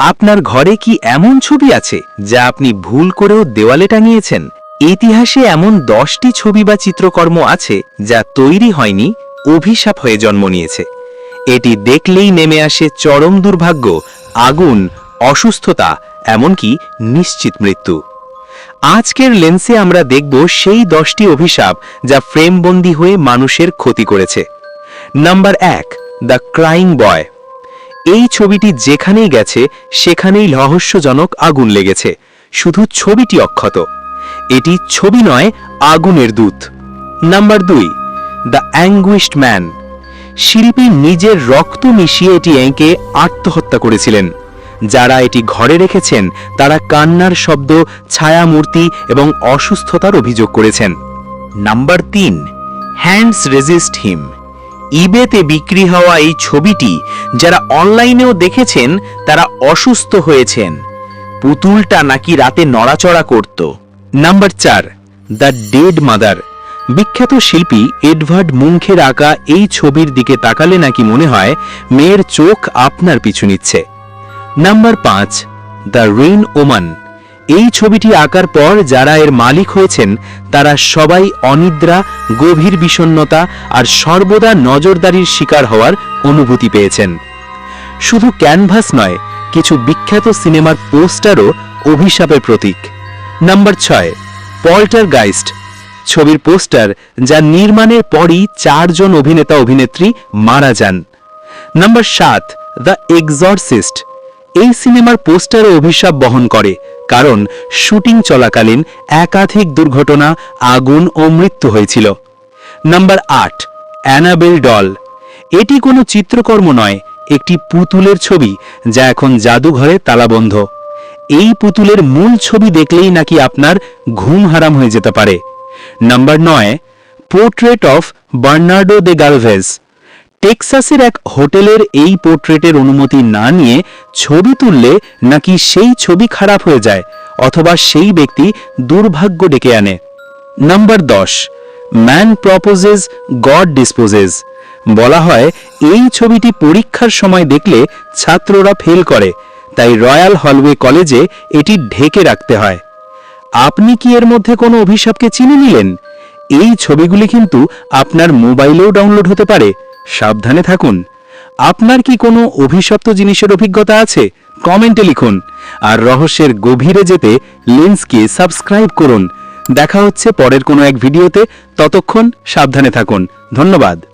আপনার ঘরে কি এমন ছবি আছে যা আপনি ভুল করেও দেওয়ালে টাঙিয়েছেন? ইতিহাসে এমন দশটি ছবি বা চিত্রকর্ম আছে যা তৈরি হয়নি, অভিশাপ হয়ে জন্ম নিয়েছে। এটি দেখলেই নেমে আসে চরম দুর্ভাগ্য, আগুন, অসুস্থতা, এমনকি নিশ্চিত মৃত্যু। আজকের লেন্সে আমরা দেখব সেই দশটি অভিশাপ যা ফ্রেমবন্দি হয়ে মানুষের ক্ষতি করেছে। নাম্বার এক, দ্য ক্রাইং বয়। এই ছবিটি যেখানেই গেছে, সেখানেই রহস্যজনক আগুন লেগেছে। শুধু ছবিটি অক্ষত। এটি ছবি নয়, আগুনের দূত। নাম্বার দুই দ্য অ্যাঙ্গুইস্ট ম্যান শিল্পী নিজের রক্ত মিশিয়ে এটি এঁকে আত্মহত্যা করেছিলেন। যারা এটি ঘরে রেখেছেন, তারা কান্নার শব্দ, ছায়ামূর্তি এবং অসুস্থতার অভিযোগ করেছেন। নাম্বার তিন হ্যান্ডস রেজিস্ট হিম ইবেতে বিক্রি হওয়া এই ছবিটি যারা অনলাইনেও দেখেছেন, তারা অসুস্থ হয়েছেন। পুতুলটা নাকি রাতে নড়াচড়া করত। নাম্বার চার, দ্য ডেড মাদার। বিখ্যাত শিল্পী এডভার্ড মুঙ্খের আঁকা এই ছবির দিকে তাকালে নাকি মনে হয় মেয়ের চোখ আপনার পিছু নিচ্ছে। নাম্বার পাঁচ, দ্য রেইন ওমান। এই ছবিটি আঁকার পর যারা এর মালিক হয়েছেন, তারা সবাই অনিদ্রা, গভীর বিষণ্ণতা আর সর্বদা নজরদারির শিকার হওয়ার অনুভূতি পেয়েছেন। শুধু ক্যানভাস নয়, কিছু বিখ্যাত সিনেমার পোস্টারও অভিশাপের প্রতীক। নাম্বার ছয় পল্টার গাইস্ট ছবির পোস্টার, যা নির্মাণের পরই চারজন অভিনেতা অভিনেত্রী মারা যান। নাম্বার সাত, দ্য এক্সরসিস্ট। এই সিনেমার পোস্টারে অভিশাপ বহন করে কারণ শুটিং চলাকালীন একাধিক দুর্ঘটনা, আগুন ও মৃত্যু হয়েছিল। নাম্বার আট, অ্যানাবেল ডল। এটি কোনো চিত্রকর্ম নয়, একটি পুতুলের ছবি যা এখন জাদুঘরে তালাবন্ধ। এই পুতুলের মূল ছবি দেখলেই নাকি আপনার ঘুম হারাম হয়ে যেতে পারে। নাম্বার নয়, portrait of Bernardo de Galvez. টেক্সাসের এক হোটেলের এই পোর্ট্রেটের অনুমতি না নিয়ে ছবি তুললে নাকি সেই ছবি খারাপ হয়ে যায়, অথবা সেই ব্যক্তি দুর্ভাগ্য ডেকে আনে। নাম্বার দশ, ম্যান প্রপোজেস, গড ডিসপোজেস। বলা হয়, এই ছবিটি পরীক্ষার সময় দেখলে ছাত্ররা ফেল করে, তাই রয়্যাল হলওয়ে কলেজে এটি ঢেকে রাখতে হয়। আপনি কি এর মধ্যে কোনো অভিশাপকে চিনে নিলেন? এই ছবিগুলি কিন্তু আপনার মোবাইলেও ডাউনলোড হতে পারে। সাবধানে থাকুন। আপনার কি কোনো অভিশপ্ত জিনিসের অভিজ্ঞতা আছে? কমেন্টে লিখুন। আর রহস্যের গভীরে যেতে লেন্সকে সাবস্ক্রাইব করুন। দেখা হচ্ছে পরের কোনো এক ভিডিওতে। ততক্ষণ সাবধানে থাকুন। ধন্যবাদ।